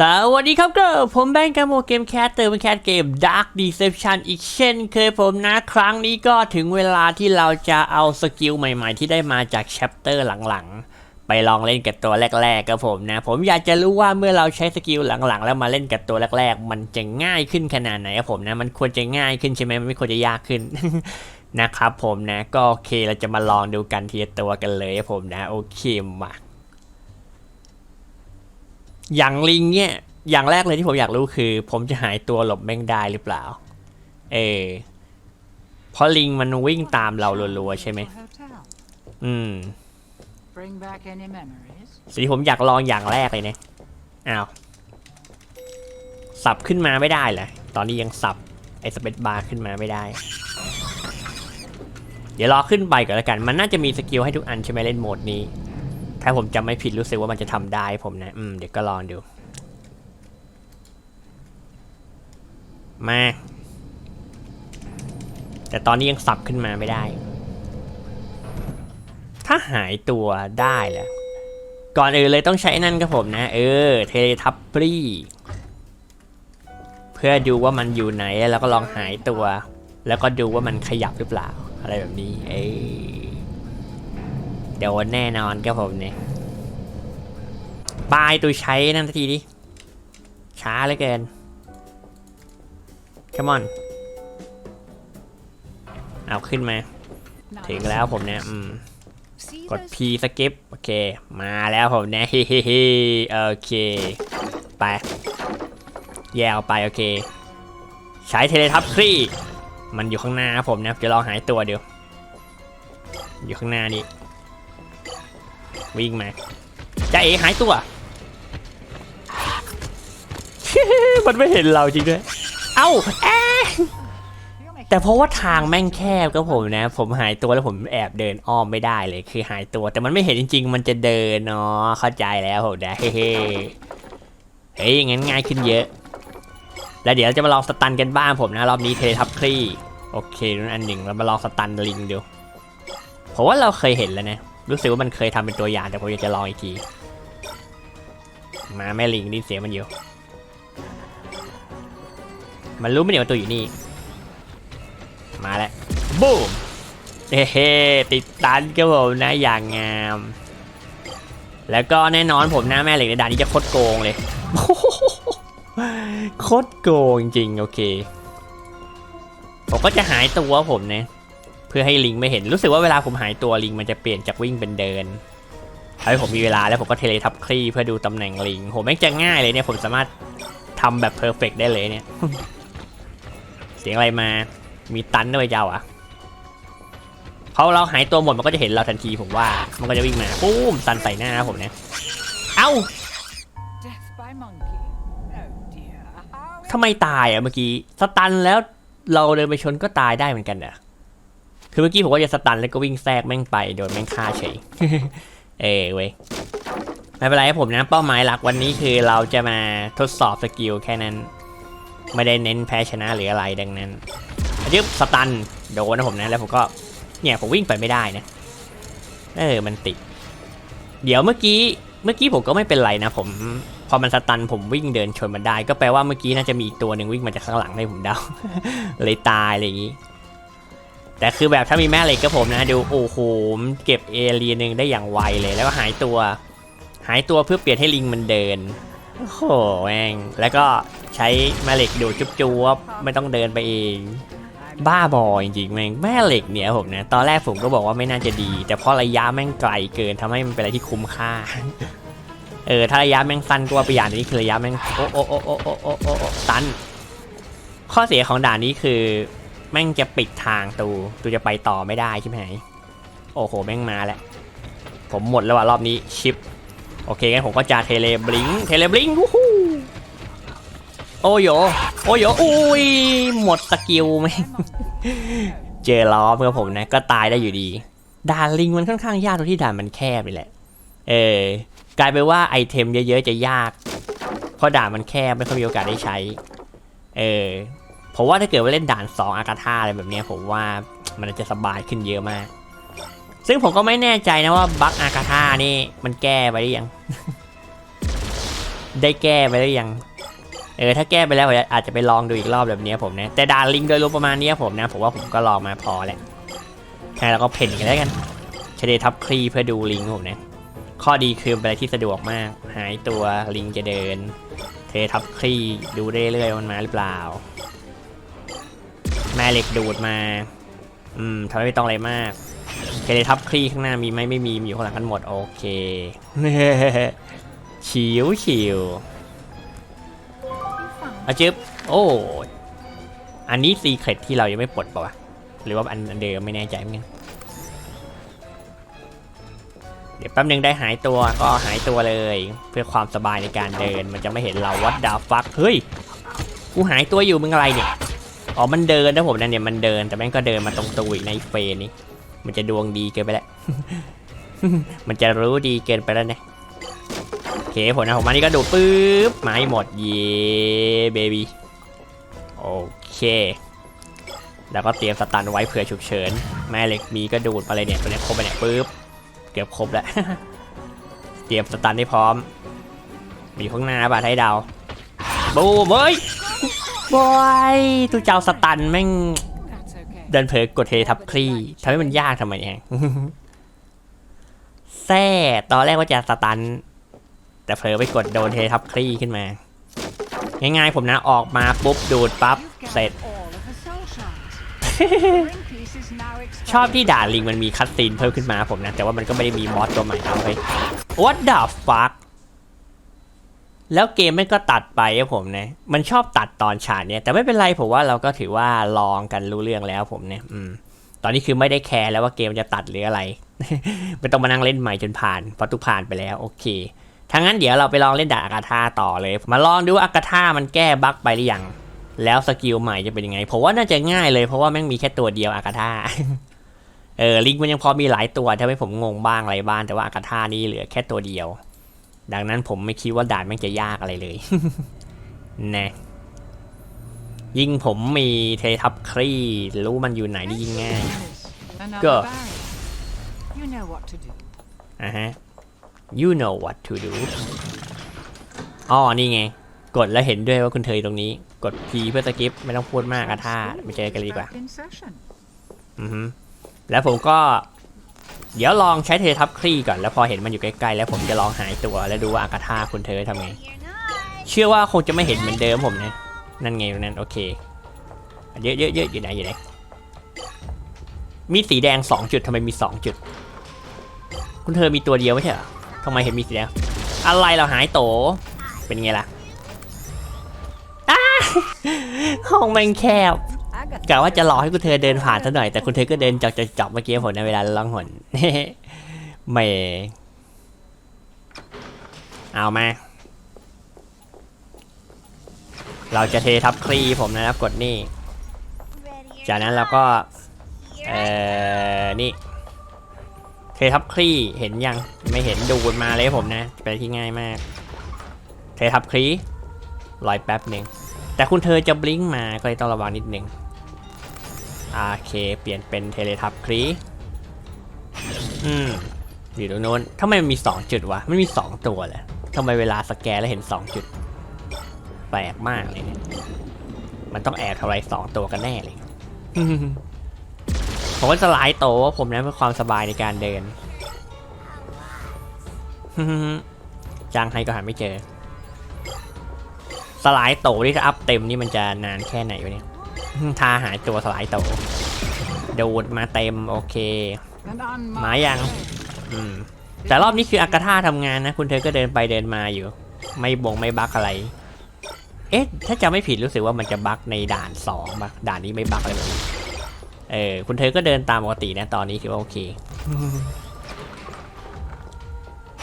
สวัสดีครับก็ผมแบงค์กาโมเกมแคสเตอร์เป็นแคสเกม Dark Deception อีกเช่นเคยผมนะครั้งนี้ก็ถึงเวลาที่เราจะเอาสกิลใหม่ๆ ที่ได้มาจากแชปเตอร์หลังๆ ไปลองเล่นกับตัวแรกๆครับผมนะ ผมอยากจะรู้ว่าเมื่อเราใช้สกิลหลังๆ แล้วมาเล่นกับตัวแรกๆ มันจะง่ายขึ้นขนาดไหนครับผมนะมันควรจะง่ายขึ้นใช่ไหมมันไม่ควรจะยากขึ้นนะครับผมนะก็โอเคเราจะมาลองดูกันทีละตัวกันเลยครับผมนะโอเคมา อย่างลิงเนี่ย อย่างแรกเลยที่ผมอยากรู้คือ ผมจะหายตัวหลบแม่งได้หรือเปล่า เออเพราะลิงมันวิ่งตามเรารัวๆใช่ไหม Hotel. อืม Bring back any memories? สิ่งที่ผมอยากลองอย่างแรกเลยเนี่ยอ้าว สับขึ้นมาไม่ได้เหรอตอนนี้ยังสับไอ้สเปซบาร์ขึ้นมาไม่ได้ เดี๋ยวรอขึ้นไปก่อนแล้วกัน มันน่าจะมีสกิลให้ทุกอันใช่ไหมเล่นโหมดนี้ ถ้าผมจำไม่ผิดรู้สึกว่ามันจะทำได้ผมนะ อืม เดี๋ยวก็ลองดู มา แต่ตอนนี้ยังสับขึ้นมาไม่ได้ ถ้าหายตัวได้แหละก่อนอื่นเลยต้องใช้นั่นครับผมนะ เออ เทเลทับปรีเพื่อดูว่ามันอยู่ไหนแล้วก็ลองหายตัว แล้วก็ดูว่ามันขยับหรือเปล่า อะไรแบบนี้ เอ้ ยเดี๋ยวแน่นอนครับผมเนี่ยบายตัวใช้นั่นสักทีดิ ช้าเหลือเกิน come on เอาขึ้นมา ถึงแล้วผมเนี่ยอืมกด P สกิปโอเค มาแล้วผมนะเฮ้เฮ้เฮ้โอเค ไป แยกออกไปโอเค ใช้เทเลทับครีมันอยู่ข้างหน้าครับผมนะจะลองหายตัวเดี๋ยว อยู่ข้างหน้านี่ วิ่งมาจะเอ๋หายตัว มันไม่เห็นเราจริงด้วย เอ้าแอะ You're making แต่เพราะว่าทางแม่งแคบก็ผมนะ ผมหายตัวแล้วผมแอบเดินอ้อมไม่ได้เลย คือหายตัว แต่มันไม่เห็นจริง ๆ มันจะเดินเนาะเข้าใจแล้วผมนะเฮ้เฮ้เฮ้ยงั้นง่ายขึ้นเยอะ แล้วเดี๋ยวจะมาลองสตันกันบ้างผมนะ รอบนี้เททับคลี่โอเคนั่นอันหนึ่งเรามาลองสตันลิงดูผมว่าเราเคยเห็นแล้วนะ รู้สึกว่ามันเคยทำเป็นตัวอย่างแต่ผมอยากจะลองอีกที มาแม่ลิงนี่เสียงมันอยู่มันรู้ไหมเนี่ยว่าตัวอยู่นี่ มาแล้วบูมเฮ้เฮ้ติดตันครับผมนะอย่างงาม แล้วก็แน่นอนผมหนะแม่เหล็กในด่านนี้จะโคตรโกงเลย โคตรโกงจริงๆโอเค ผมก็จะหายตัวผมเนะเพื่อให้ลิงไม่เห็นรู้สึกว่าเวลาผมหายตัวลิงมันจะเปลี่ยนจากวิ่งเป็นเดินทำให้ผมมีเวลาแล้วผมก็เทเลทับคลี่เพื่อดูตำแหน่งลิงผมแม่งจะง่ายเลยเนี่ยผมสามารถทำแบบเพอร์เฟกได้เลยเนี่ย เสียงอะไรมามีตันด้วยเจ้าอะพอเราหายตัวหมดมันก็จะเห็นเราทันทีผมว่ามันก็จะวิ่งมาปุ้มตันใส่หน้าผมเนี่ยเอ้า death by monkey. Oh dear. How ทำไมตายอะเมื่อกี้สตันแล้วเราเดินไปชนก็ตายได้เหมือนกันอะ คือเมื่อกี้ผมว่าจะสตันแล้วก็วิ่งแทรกแม่งไปโดนแม่งฆ่าเฉย เออเว้ยไม่เป็นไรครับผมนะเป้าหมายหลักวันนี้คือเราจะมาทดสอบสกิลแค่นั้น ไม่ได้เน้นแพ้ชนะหรืออะไรดังนั้นยึบสตันโดนนะผมนะแล้วผมก็เนี่ยผมวิ่งไปไม่ได้นะเออมันติด เดี๋ยวเมื่อกี้เมื่อกี้ผมก็ไม่เป็นไรนะผมพอมันสตันผมวิ่งเดินชนมันได้ ก็แปลว่าเมื่อกี้น่าจะมีอีกตัวหนึ่งวิ่งมาจากข้างหลังให้ผมเดาเลยตายอะไรอย่างนี้ แต่คือแบบถ้ามีแม่เหล็กก็ผมนะดูโอ้โหเก็บเอรีนึงได้อย่างไวเลยแล้วหายตัว หายตัวเพื่อเปลี่ยนให้ลิงมันเดินโอ้โหแม่งแล้วก็ใช้แม่เหล็กดูจุ๊บจุ๊บไม่ต้องเดินไปเองบ้าบอจริงๆแม่งแม่เหล็กเนี่ยผมนะตอนแรกผมก็บอกว่าไม่น่าจะดี แต่เพราะระยะแม่งไกลเกินทำให้มันเป็นอะไรที่คุ้มค่าเออถ้าระยะแม่งสั้นก็ว่าไปอย่างนี้คือระยะแม่งโอ้โอ้โอ้โอ้โอ้โอ้สั้นข้อเสียของด่านนี้คือ แม่งจะปิดทางตูตูจะไปต่อไม่ได้ใช่ไหมโอ้โหแม่งมาแล้ว ผมหมดแล้วว่ะรอบนี้ชิป โอเคงั้นผมก็จะเทเลบลิงเทเลบลิงวู้ฮู้โอ้โยโอ้โยอุ้ยหมดสกิลไหมเจอล้อเพื่อผมนะ ก็ตายได้อยู่ดีด่านลิงมันค่อนข้างยากตรงที่ด่านมันแคบนี่แหละ เออกลายเป็นว่าไอเทมเยอะๆจะยาก เพราะด่านมันแคบไม่ค่อยมีโอกาสได้ใช้ เออ ผมว่าถ้าเกิดว่าเล่นด่านสองอากาธาอะไรแบบนี้ผมว่ามันจะสบายขึ้นเยอะมาก ซึ่งผมก็ไม่แน่ใจนะว่าบั๊กอากาธานี่มันแก้ไปหรือยัง ได้แก้ไปแล้วยัง เออถ้าแก้ไปแล้วผมอาจจะไปลองดูอีกรอบแบบนี้ผมนะ แต่ดาร์ลิงโดยรวมประมาณนี้ผมนะ ผมว่าผมก็ลองมาพอแหละแค่เราก็เพ่นกันแล้วกันเชเดทับคลีเพื่อดูลิงผมนะ ข้อดีคือเป็นอะไรที่สะดวกมาก หายตัวลิงจะเดิน เททับคลีดูเรื่อยๆมันมาหรือเปล่า แม่เหล็กดูดมา อืมทำให้ไม่ต้องอะไรมากเทเลทับคลีข้างหน้ามีไหมไม่มีมีอยู่ข้างหลังกันหมด โอเคชิวชิวอาจึบโอ้อันนี้ซีเครตที่เรายังไม่ปลดป่าวะหรือว่าอันอันเดิมไม่แน่ใจเหมือนกันเดี๋ยวแป๊บนึงได้หายตัวก็หายตัวเลย เพื่อความสบายในการเดินมันจะไม่เห็นเราวัดดาวฟักเฮ้ยกูหายตัวอยู่มึงอะไรเนี่ย อ๋อ มันเดินนะผมนะเนี่ยมันเดินแต่แม่งก็เดินมาตรงตัวอีกในเฟนนี้ มันจะดวงดีเกินไปแล้ว มันจะรู้ดีเกินไปแล้วเนี่ยโอเคผลนะผมมานี่ก็ดูดปุ๊บไม้หมดเย่เบบี้โอเค แล้วก็เตรียมสตันไว้เผื่อฉุกเฉิน แม่เหล็กมีก็ดูดมาเลยเนี่ยตัวนี้ครบไปเนี่ยปุ๊บเกือบครบแล้ว เตรียมสตันให้พร้อม มีข้างหน้าบาดให้ดาวบูมเฮ้ย บอยตูเจ้าสตันแม่ง That's okay. เดินเผลอกดเททับคลี่ทำให้มันยากทำไมเองแซ่ตอนแรกว่าจะสตัน แต่เผลอไปกดโดนเททับคลี่ขึ้นมา ง่ายๆผมนะออกมาปุ๊บดูดปั๊บ You've เสร็จ gathered all of the soul shards. The ring piece is now ชอบ exposed. ที่ด่าลิงมันมีคัตซีนเพิ่มขึ้นมาผมนะ แต่ว่ามันก็ไม่ได้มีมอสตัวใหม่เอาไป What the fuck แล้วเกมมันก็ตัดไปอะผมนะ มันชอบตัดตอนฉากเนี่ย แต่ไม่เป็นไรผมว่าเราก็ถือว่าลองกันรู้เรื่องแล้วผมเนี่ย อืม ตอนนี้คือไม่ได้แคร์แล้วว่าเกมจะตัดหรืออะไร ไม่ต้องมานั่งเล่นใหม่จนผ่านเพราะทุกผ่านไปแล้วโอเคถ้างั้นเดี๋ยวเราไปลองเล่นด่าอากาธาต่อเลย มาลองดูว่าอากาธามันแก้บั๊กไปหรือยัง แล้วสกิลใหม่จะเป็นยังไง ผมว่าน่าจะง่ายเลยเพราะว่าแม่งมีแค่ตัวเดียวอากาธาเออลิงมันยังพอมีหลายตัวทำให้ผมงงบ้างอะไรบ้างแต่ว่าอากาธานี่เหลือแค่ตัวเดียว ดังนั้นผมไม่คิดว่าด่านแม่งจะยากอะไรเลยนะยิ่งผมมีเททับครีรู้มันอยู่ไหนนี่ยิ่งง่าย Another Go. barrier. You know what to do. อะฮะ you know what to do อ๋อ นี่ไง กดแล้วเห็นด้วยว่าคุณเธออยู่ตรงนี้ กด P เพื่อสกิป ไม่ต้องพูดมากอะท่าไปเจอกันเลยดีกว่า Back in session. อือฮึแล้วผมก็ เดี๋ยวลองใช้เททับคลี่ก่อนแล้วพอเห็นมันอยู่ใกล้ๆแล้วผมจะลองหายตัวแล้วดูว่าอากาธาคุณเธอทำไง เชื่อว่าคงจะไม่เห็นเหมือนเดิมผมนะ นั่นไงนั่นโอเคเยอะเยอะเยอะอยู่ไหนอยู่ไหนมีสีแดงสองจุดทำไมมีสองจุด คุณเธอมีตัวเดียวไม่ใช่เหรอทำไมเห็นมีสีแดงอะไรเราหายโต เป็นไงล่ะอ้าห้องแมันแคบ กะว่าจะรอให้คุณเธอเดินผ่านซะหน่อยแต่คุณเธอก็เดินจอกจอกจอกเมื่อกี้ผมในเวลาล่องหนไม่เอามา เราจะเททับคลีผมนะครับกดนี่ จากนั้นเราก็ เอ่อ นี่ เททับคลีเห็นยัง ไม่เห็นดูดมาเลยผมนะ เป็นที่ง่ายมาก เททับคลีรอยแป๊บหนึ่งแต่คุณเธอจะบลิงมาก็เลยต้องระวังนิดหนึ่ง โอเค เปลี่ยนเป็นเทเลทับคลีอืมอยู่ตรงโน้นทำไมมันมีสองจุดวะ มันมีสองตัวแหละทำไมเวลาสแกนแล้วเห็นสองจุด แปลกมากเลยเนี่ย มันต้องแอบทำอะไรสองตัวกันแน่เลย ผมก็จะหลายโตวผมนะเพื่อความสบายในการเดิน จางไฮก็หาไม่เจอ สลายโตที่ถ้าอัพเต็มนี่มันจะนานแค่ไหนวะเนี่ย ทาหายตัวสลายโตโดดมาเต็มโอเค And on Mã my Giang. way. อืมแต่รอบนี้คืออากาธาทำงานนะ คุณเธอก็เดินไปเดินมาอยู่ ไม่บงไม่บั๊กอะไร เอ๊ะ ถ้าจำไม่ผิดรู้สึกว่ามันจะบั๊กในด่านสองบักด่านนี้ไม่บั๊กอะไรแบบนี้เออ คุณเธอก็เดินตามปกตินะตอนนี้คือว่าโอเค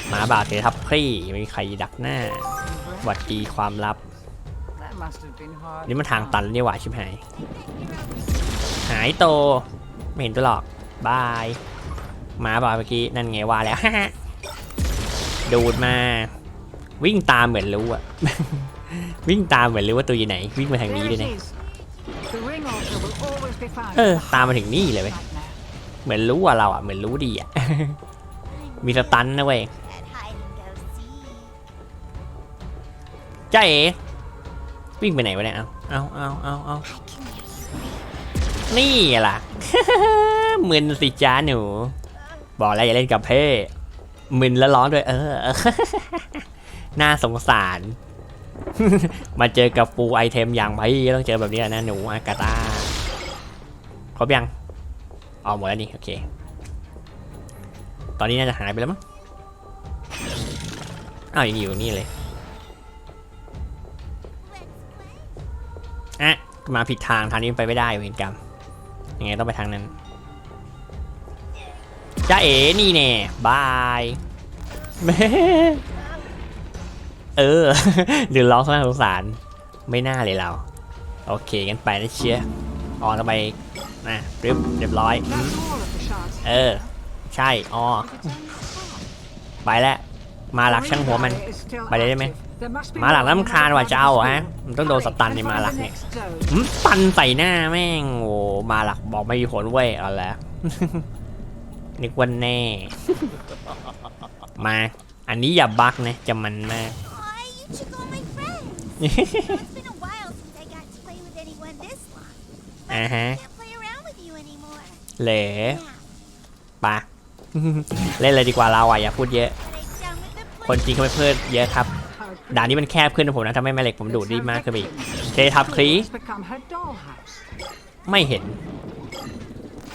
หมาบาดเททับคลี่ไม่มีใครดักหน้าหวัดดีความลับ must have been hard. นี่มันทางตันนี่หว่าชิบหาย หายโต ไม่เห็นตัวหรอกบายหมาบอกเมื่อกี้นั่นไงว่าแล้ว ดูดมา วิ่งตามเหมือนรู้อะวิ่งตามเหมือนรู้ว่าตัวอยู่ไหน วิ่งมาทางนี้ There ด้วย it นะ is. The ring altar will always be found. เออ ตามมาถึงนี่เลยเว้ย Right now. เหมือนรู้ว่าเราอะเหมือนรู้ดีอะ มีสตันนะเว้ย At hide and go seek. จ้าเอ๋ วิ่งไปไหนวะเนี่ยเอาเอาเอาเอาเอานี่ล่ะมึนสิจ้าหนู บอกแล้วอย่าเล่นกับเพ่มึนแล้วร้องด้วย เออ น่าสงสาร มาเจอกับฟูไอเทมอย่างพี่ต้องเจอแบบนี้แหละนะหนูอากาตาครบยังออกหมดแล้วนี่ โอเค ตอนนี้น่าจะหายไปแล้วมั้ง อ้าวยังอยู่นี่เลย มาผิดทางทางนี้ไปไม่ได้เวรกรรมยังไงต้องไปทางนั้นจ้าเอ๋นี่แน่บายแม่เออเดือดร้องสงสงสาร ไม่น่าเลยเรา โอเคงั้นไปนะเชียร์ออนเข้าไปนะปึ๊บเรียบร้อย เออ ใช่อ๋อไปแล้ว มาหลักช่างหัวมัน ไปเลยได้ไหม active. There must be มาหลัก more น้ำคาญว่ะเจ้าฮะ มันต้องโดนสตันในมาหลักเนี่ยหืมตันใส่หน้าแม่ง โอ้มาหลักบอกไม่มีผลเว้ยเอาละนึกว่าแน่ มา อันนี้อย่าบักนะ จะมันมาก Aw, you should call my friends. it's been a while since I got to play with anyone this long. But Uh-huh. I can't play around with you anymore. เหล Yeah, ปะเล่นเลยดีกว่าเราอะอย่าพูดเยอะ but I'm done with the คนจริงเขาไม่เพิ่มเยอะครับ How ด่านนี้มันแคบขึ้นนะผมนะทำให้แม่เหล็กผมดูดได้มากขึ้นไปอีกเททับคลี It's become her dollhouse. ไม่เห็น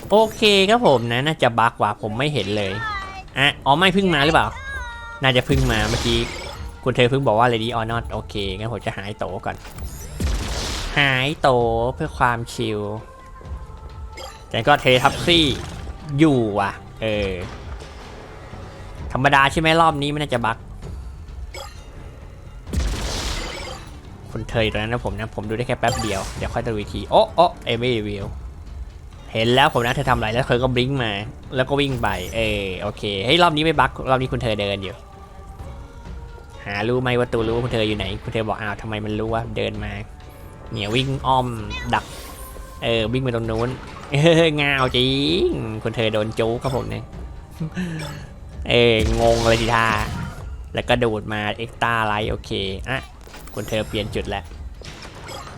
โอเคครับผมนะน่าจะบักว่าผมไม่เห็นเลย God. อะอ๋อไม่เพึ่งมาหรือเปล่า น่าจะเพึ่งมาเมื่อกี้คุณเธอเพิ่งบอกว่า Lady or not โอเคงั้นผมจะหายโตก่อน หายโตเพื่อความชิลแต่ก็เททับคลี่อยู่ว่ะ เออ ธรรมดาใช่ไหมรอบนี้ไม่น่าจะบัก คุณเธออยู่ตรงนั้นนะผมนะ ผมดูได้แค่แป๊บเดียว เดี๋ยวค่อยดูอีกที โอ้โอ้เอไม่รีวิวเห็นแล้วผมนะเธอทำอะไรแล้วเธอก็บลิงก์มา แล้วก็วิ่งไป เออโอเค เฮ้ยรอบนี้ไม่บักรอบนี้คุณเธอเดินอยู่ หารู้ไหมว่าตูรู้ว่าคุณเธออยู่ไหน คุณเธอบอกอ้าวทำไมมันรู้ว่าเดินมา เนี่ยวิ่งอ้อมดัก เออวิ่งไปตรงนู้น เอองาวจริง คุณเธอโดนจู๊ครับผมเนี่ยเอองงเลยทีท่าแล้วก็ดูดมาเอ็กตาไลท์โอเค อะ คุณเธอเปลี่ยนจุดแล้ว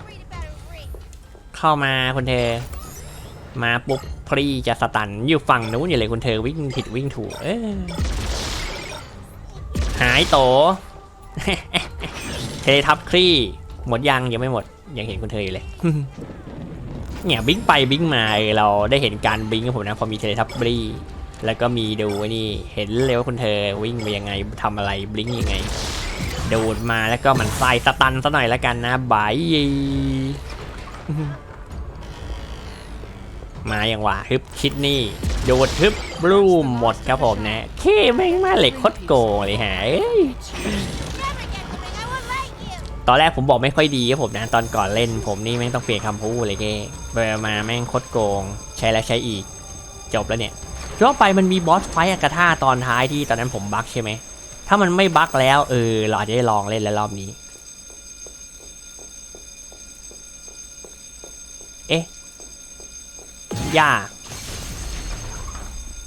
Read about a ring. เข้ามาคุณเธอ มาปุ๊บพรีจะสตันอยู่ฝั่งนู้นอยู่เลยคุณเธอวิ่งผิดวิ่งถูกเออหายโต เททับคลี่ หมดยังยังไม่หมด ยังเห็นคุณเธออยู่เลยเนี่ยบิงไปบิงมาเออเราได้เห็นการบิงของผมนะพอมีเทเลทับบรีแล้วก็มีดูไอ้นี่เห็นเลยว่าคุณเธอวิ่งไปยังไงทำอะไรบลิงยังไง ดูดมาแล้วก็มันใส่สตันซะหน่อยแล้วกันนะบายมาอย่างว่าฮึบชิดนี่ โดดฮึบบลูมหมดครับผมนะเคแม่งมาเหล็กโคตรโกงเลยฮะตอนแรกผมบอกไม่ค่อยดีครับผมนะตอนก่อนเล่น ผมนี่แม่งต้องเปลี่ยนคำพูดเลยเก้ไปมาแม่งโคตรโกง ใช้แล้วใช้อีก จบแล้วเนี่ยรอบไปมันมีบอสไฟอากาธาตอนท้ายที่ตอนนั้นผมบั๊กใช่ไหม ถ้ามันไม่บั๊กแล้วเออเราอาจจะได้ลองเล่นแล้วรอบนี้ เอ๊ะย่า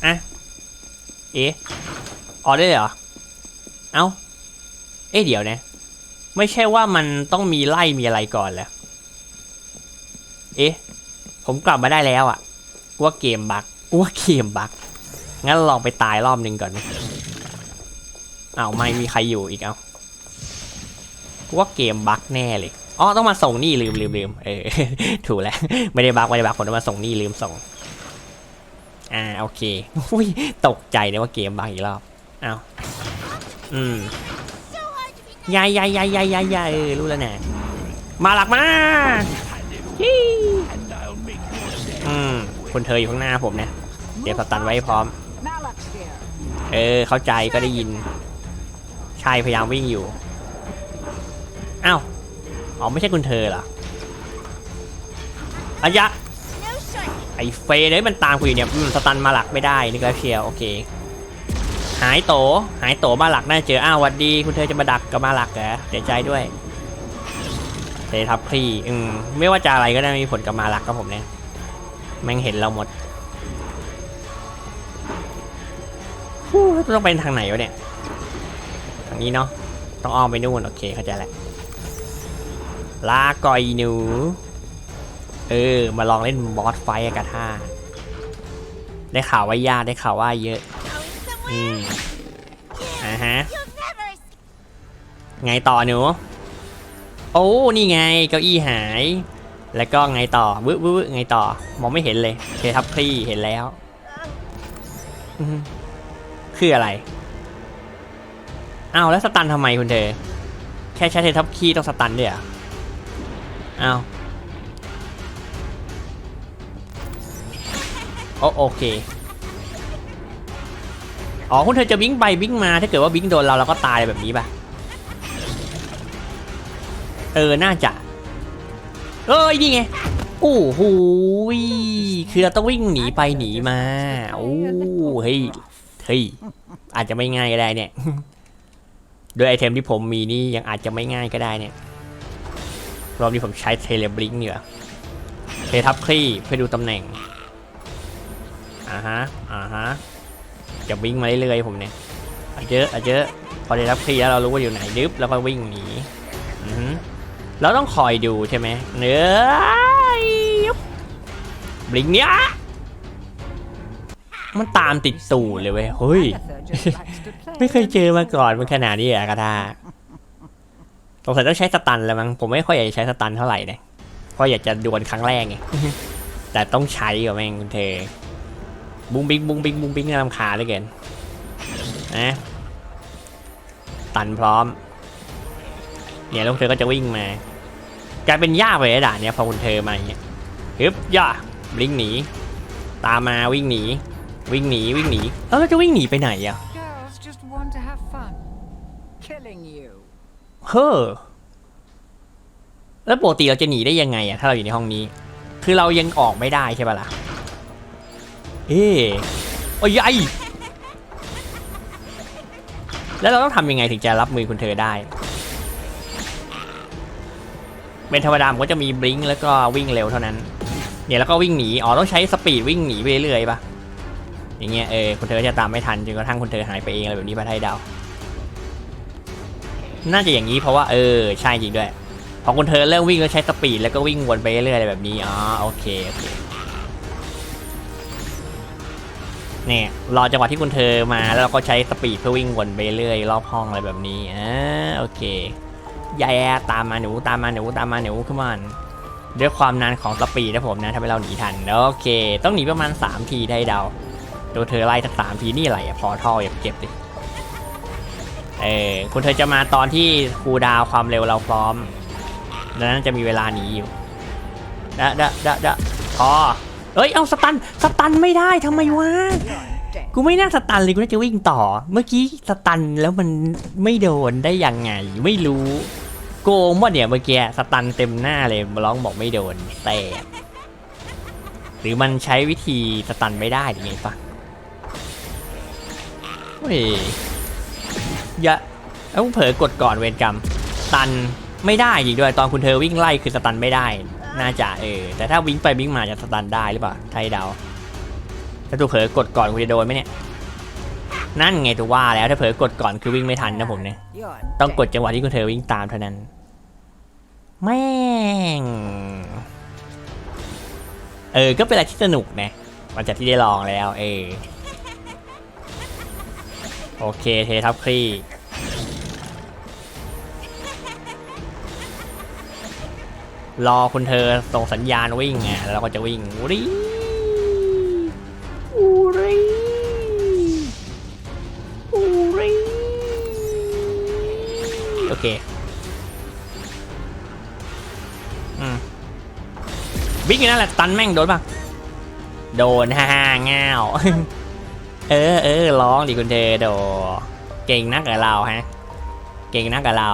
อะเอ๊ะออกได้เลยเหรอ เอ้า เอ๊ะเดี๋ยวนะ ไม่ใช่ว่ามันต้องมีไล่มีอะไรก่อนเหรอเอ๊ะ ผมกลับมาได้แล้วอะ่ะว่าเกมบักกูว่าเกมบักงั้นลองไปตายรอบหนึ่งก่อน ไหมอ้าวไม่มีใครอยู่อีกเอากูว่าเกมบักแน่เลยอ๋อต้องมาส่งนี่ลืมลืมลืมเออถูกแล้วไม่ได้บักไม่ได้บักผมต้องมาส่งนี่ลืมส่ง อ่าโอเคอุ้ยตกใจเลยว่าเกมบักอีกรอบอ้าวอืม So hard to be ยายยายยายยายยายยายเออรู้แล้วนะมาหลักมาฮิอืมคุณเธออยู่ข้างหน้าผมเนี่ยเดี๋ยวสตันไว้พร้อม เออเข้าใจก็ได้ยิน ใช่พยายามวิ่งอยู่อ้าวอ๋อไม่ใช่คุณเธอเหรออายะไอเฟยเลยมันตามกูอยู่เนี่ยสตันมาหลักไม่ได้นี่ก็เชียร์โอเค หายโต หายโตมาหลักน่าเจออ้าวหวัดดี คุณเธอจะมาดักกับมาหลักเหรอเสียใจด้วยเททับคลี่อืมไม่ว่าจะอะไรก็ได้มีผลกับมาหลักครับผมเนี่ยแม่งเห็นเราหมดฮู้ต้องไปทางไหนวะเนี่ยางนี้เนาะต้องอ้อมไปนู่นโอเคเข้าใจแหล้วลาก่อยหนู เออ มาลองเล่นบอสไฟกับท่าได้ข่าวว่ายากได้ข่าวว่าเยอะ อืมอ่าฮะ ไงต่อหนู โอ้ นี่ไงเก้าอี้หาย แล้วก็ไงต่อวึวึวึไงต่อ มองไม่เห็นเลยเคทับคลี่เห็นแล้ว คืออะไร อ้าวแล้วสตันทำไมคุณเธอแค่ใช้เททับคีต้องสตันด้วยเหรออ้าวโอโอเคอ๋อคุณเธอจะวิ่งไปวิ่งมาถ้าเกิดว่าวิ่งโดนเราเราก็ตายแบบนี้ป่ะเออน่าจะเอ้ยนี่ไงโอ้โหคือเราต้องวิ่งหนีไปหนีมาโอ้เฮ้ยเฮ้ยอาจจะไม่ง่ายก็ได้เนี่ย ด้วยไอเทมที่ผมมีนี่ยังอาจจะไม่ง่ายก็ได้เนี่ย รอบนี้ผมใช้เทเลบลิงเหนี่ยเททับคลี่เพื่อดูตำแหน่ง อ่าฮะ อ่าฮะ จะวิ่งมาเรื่อยๆผมเนี่ยอาเจอะอาเจอะ พอได้รับคลี่แล้วเรารู้ว่าอยู่ไหนดึบแล้วก็วิ่งหนีอือหือเราต้องคอยดูใช่ไหมเนื้อบลิงเนี้ย มันตามติดตูดเลยเว้ยเฮ้ย Agatha just likes to play ไม่เคยเจอมาก่อนมันขนาดนี้อะกระทาสงสัยต้องใช้สตันแล้วมั้งผมไม่ค่อยอยากจะใช้สตันเท่าไหร่เนี่ยเพราะอยากจะดวลครั้งแรกไงแต่ต้องใช้กับแม่งคุณเทบุ้งบิ๊กบุ้งบิ๊กบุ้งบิ๊กน่ารำคาญเหลือเกินนะตันพร้อม เนี่ยแล้วคุณเธอก็จะวิ่งมากลายเป็นยากไปเลยด่านเนี่ยพอคุณเธอมาอย่างเงี้ยฮึบย่าบลิงหนี ตามมาวิ่งหนี วิ่งหนีวิ่งหนีแล้วเราจะวิ่งหนีไปไหนอะ Girls just want to have fun. Killing you. เฮ้อแล้วปกติเราจะหนีได้ยังไงอะถ้าเราอยู่ในห้องนี้ คือเรายังออกไม่ได้ใช่ปะล่ะ เอ๊ะโอ้ยไอแล้วเราต้องทำยังไงถึงจะรับมือคุณเธอได้ เป็นธรรมดาผมก็จะมีบลิงก์แล้วก็วิ่งเร็วเท่านั้น เนี่ยแล้วก็วิ่งหนี อ๋อต้องใช้สปีดวิ่งหนีไปเรื่อยๆปะ อย่างเงี้ยเออคุณเธอจะตามไม่ทันจนกระทั่งคุณเธอหายไปเองอะไรแบบนี้ปะไทยดาวน่าจะอย่างนี้เพราะว่าเออใช่จริงด้วยพอคุณเธอเริ่มวิ่งแล้วใช้สปีดแล้วก็วิ่งวนไปเรื่อยๆอะไรแบบนี้อ๋อโอเคโอเคเนี่ยรอจังหวะที่คุณเธอมาแล้วเราก็ใช้สปีดเพื่อวิ่งวนไปเรื่อยรอบห้องอะไรแบบนี้อ่าโอเคแย่ตามมาหนูตามมาหนูตามมาหนูขึ้นมาด้วยความนานของสปีดนะผมนะทำให้เราหนีทันโอเค ต้องหนีประมาณ 3 ทีได้เดา ตัวเธอไล่สักสามทีนี่อะไรอะพอท่ออย่าเก็บดิเออคุณเธอจะมาตอนที่ครูดาวความเร็วเราพร้อมดังนั้นจะมีเวลาหนีอยู่ดะดะดะดะพอเอ้ยเอาสตันสตันไม่ได้ทำไมวะกูไม่น่าสตันเลยกูน่าจะวิ่งต่อ เมื่อกี้สตันแล้วมันไม่โดนได้ยังไง ไม่รู้โกงว่าเนี่ยเมื่อกี้สตันเต็มหน้าเลยมาร้องบอกไม่โดนแต่ หรือมันใช้วิธีสตันไม่ได้หรือไงปะ เฮ้ยอย่าเอ้าเผลอกดก่อนเวรกรรม ตันไม่ได้อีกด้วยตอนคุณเธอวิ่งไล่คือสตันไม่ได้ น่าจะเออ แต่ถ้าวิ่งไปวิ่งมาจะสตันได้หรือเปล่าไทยเดาถ้าตัวเผลอกดก่อนคุณจะโดนไหมเนี่ยนั่นไงตัวว่าแล้วถ้าเผลอกดก่อนคือวิ่งไม่ทันนะผมเนี่ยต้องกดจังหวะที่คุณเธอวิ่งตามเท่านั้นแม่งเออก็เป็นอะไรที่สนุกนะหลังจากที่ได้ลองแล้ว เออ โอเคเททับคลี่รอคุณเธอส่งสัญญาณวิ่งไงแล้วเราก็จะวิ่งรีอูรีอูรีโอเคอืมวิ่งอยู่นั่นแหละตันแม่งโดนปะโดนฮ่าฮ่าง่าว เออเออร้องดิคุณเธอโดเก่งนักกับเราฮะ เก่งนักกับเรา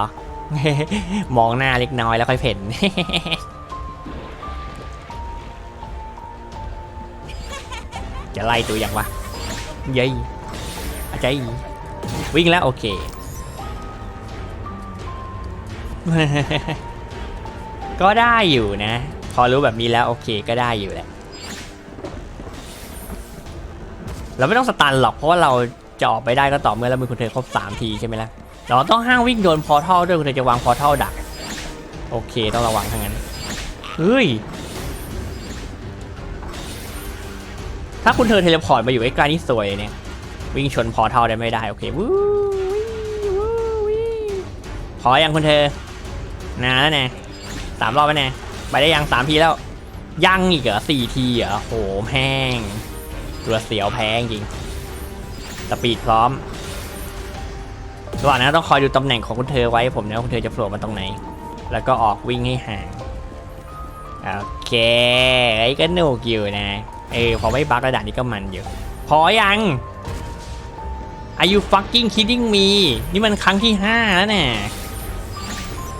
มองหน้าเล็กน้อยแล้วค่อยเพ่นจะไล่ตัวอย่างวะเยัยอาจวิ่งแล้วโอเคก็ได้อยู่นะ พอรู้แบบนี้แล้วโอเคก็ได้อยู่แหละ เราไม่ต้องสตันหรอกเพราะว่าเราจะออกไปได้ก็ต่อเมื่อเรามือคุณเธอครบสามทีใช่ไหมล่ะเราต้องห้ามวิ่งโดนพอทัลด้วยคุณเธอจะวางพอทัลดัก โอเคต้องระวังทั้งนั้นเฮ้ยถ้าคุณเธอเทเลพอร์ตมาอยู่ใกล้ๆนี่สวยเนี่ยวิ่งชนพอเท่าได้ไม่ได้โอเควู้วู้วพอยังคุณเธอนานแล้วแน่สามรอบแล้วแน่ไปได้ยังสามทีแล้ว ยังอีกเหรอสี่ทีเหรอโหแพง ตัวเสียวแพงจริงสปีดพร้อมระหว่างนั้นต้องคอยดูตำแหน่งของคุณเธอไว้ผมนะคุณเธอจะโผล่มาตรงไหน แล้วก็ออกวิ่งให้ห่างโอเคไอ้ก็หนุกอยู่นะเออพอไม่บักระดับนี้ก็มันอยู่ พอยัง Are you fucking kidding me นี่มันครั้งที่ห้าแล้วเนี่ย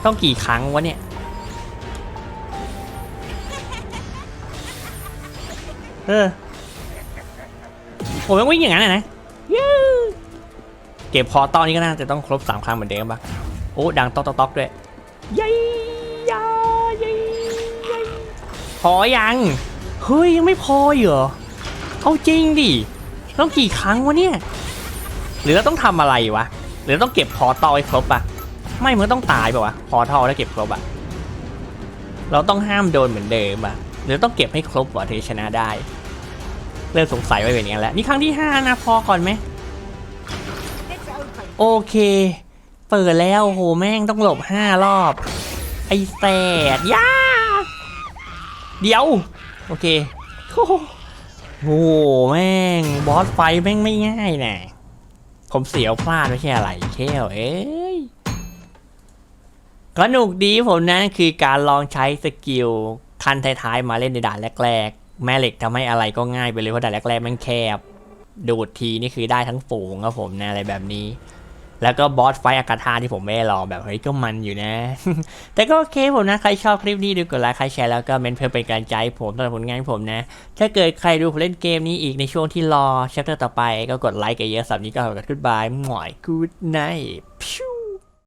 ต้องกี่ครั้งวะเนี่ย เออ ผมยังวิ่งอย่างนั้นนะเก็บพอตอนนี้ก็น่าจะต้องครบสามครั้งเหมือนเดิมปะโอ้ดังต๊อกต๊อกด้วยยัยยายัยยพอยังเฮ้ยยังไม่พอเหรอเอาจริงดิต้องกี่ครั้งวะเนี่ยหรือเราต้องทำอะไรวะหรือต้องเก็บพอตอให้ครบปะไม่มันต้องตายปะวะพอทอแล้วเก็บครบอะเราต้องห้ามโดนเหมือนเดิมอะหรือต้องเก็บให้ครบวะถึงจะชนะได้ เริ่มสงสัยไปเป็นอย่างนั้นแล้วนี่ครั้งที่ห้านะพอก่อนไหมโอเค เปิดแล้วโหแม่งต้องหลบห้ารอบ ไอ้แสดย่าเดี๋ยว โอเคโอ้โหโหแม่ง บอสไฟแม่งไม่ง่ายนะผมเสียวพลาดไม่ใช่อะไรเที่ยวเอ้ยสนุกดีผมนะคือการลองใช้สกิลขั้นท้ายๆมาเล่นในด่านแรก แม่เหล็กทำให้อะไรก็ง่ายไปเลยเพราะด่านแรกๆแมันแคบดูดทีนี่คือได้ทั้งฝูงครับผมนะอะไรแบบนี้ แล้วก็บอสไฟอากาธาที่ผมไม่ได้ลอแบบเฮ้ยก็มันอยู่นะ แต่ก็โอเคผมนะ ใครชอบคลิปนี้ดูกดไลค์ใครแชร์แล้วก็เมนเพื่อเป็นกำลังใจใผมสำหรับผลงานผมนะ ถ้าเกิดใครดูผมเล่นเกมนี้อีกในช่วงที่รอแชปเตอร์ต่อไป ก็กดไลค์กันเยอะสับนี้ก็ขอกันกุดบายหมอยกูดไนท์